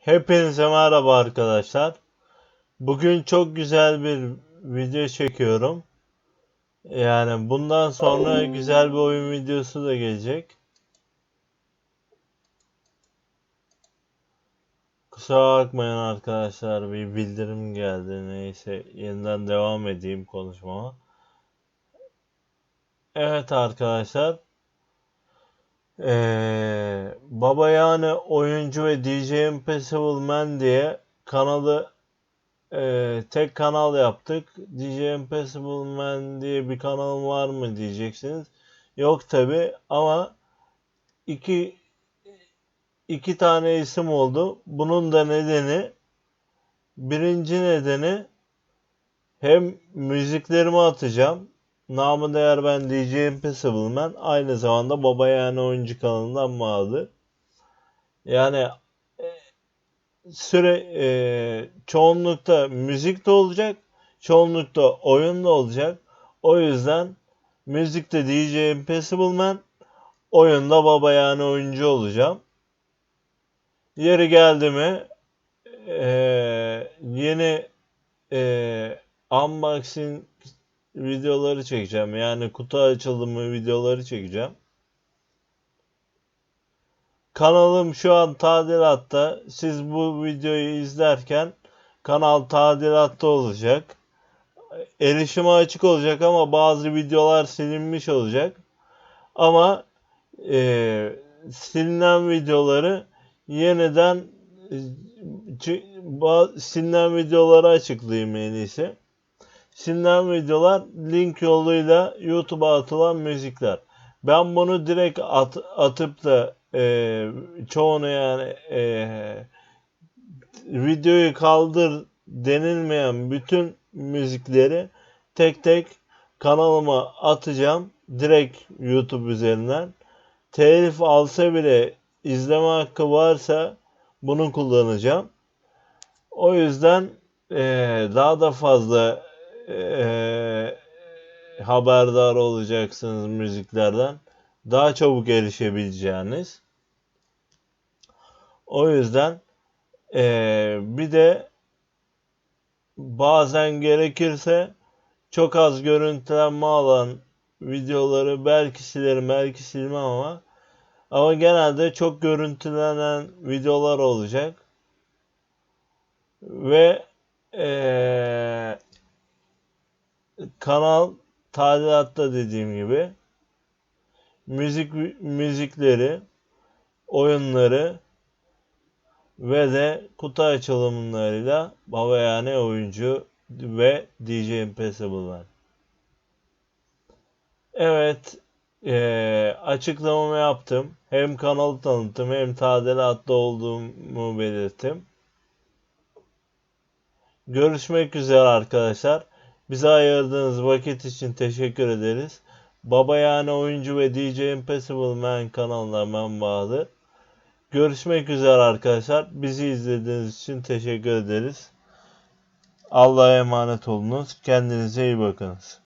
Hepinize merhaba arkadaşlar. Bugün çok güzel bir video çekiyorum. Yani bundan sonra güzel bir oyun videosu da gelecek. Kusura bakmayın arkadaşlar bir bildirim geldi. Neyse yeniden devam edeyim konuşmama. Evet arkadaşlar. Ee, Baba yani oyuncu ve DJ Impossible Man diye kanalı e, tek kanal yaptık. DJ Impossible Man diye bir kanal var mı diyeceksiniz. Yok tabi ama iki iki tane isim oldu. Bunun da nedeni birinci nedeni hem müziklerimi atacağım Namı değer ben DJ Impossible Man. Aynı zamanda Baba Yani Oyuncu kanalından bağlı. Yani e, süre e, çoğunlukta müzik de olacak. Çoğunlukta oyun da olacak. O yüzden müzikte DJ Impossible Man. Oyunda Baba Yani Oyuncu olacağım. Yeri geldi mi e, yeni e, unboxing videoları çekeceğim. Yani kutu açılımı videoları çekeceğim. Kanalım şu an tadilatta. Siz bu videoyu izlerken kanal tadilatta olacak. Erişime açık olacak ama bazı videolar silinmiş olacak. Ama e, silinen videoları yeniden e, silinen videoları açıklayayım en iyisi. Silinen videolar link yoluyla YouTube'a atılan müzikler. Ben bunu direkt at, atıp da e, çoğunu yani e, videoyu kaldır denilmeyen bütün müzikleri tek tek kanalıma atacağım. Direkt YouTube üzerinden. Telif alsa bile izleme hakkı varsa bunu kullanacağım. O yüzden e, daha da fazla e, haberdar olacaksınız müziklerden. Daha çabuk erişebileceğiniz. O yüzden e, bir de bazen gerekirse çok az görüntülenme alan videoları belki silerim belki silmem ama ama genelde çok görüntülenen videolar olacak. Ve ee, kanal tadilatta dediğim gibi müzik müzikleri, oyunları ve de kutu açılımlarıyla baba yani oyuncu ve DJ Impossible var. Evet, e, açıklamamı yaptım. Hem kanalı tanıttım hem tadilatta olduğumu belirttim. Görüşmek üzere arkadaşlar. Bize ayırdığınız vakit için teşekkür ederiz. Baba yani oyuncu ve DJ Impossible Man kanalına ben bağlı. Görüşmek üzere arkadaşlar. Bizi izlediğiniz için teşekkür ederiz. Allah'a emanet olunuz. Kendinize iyi bakınız.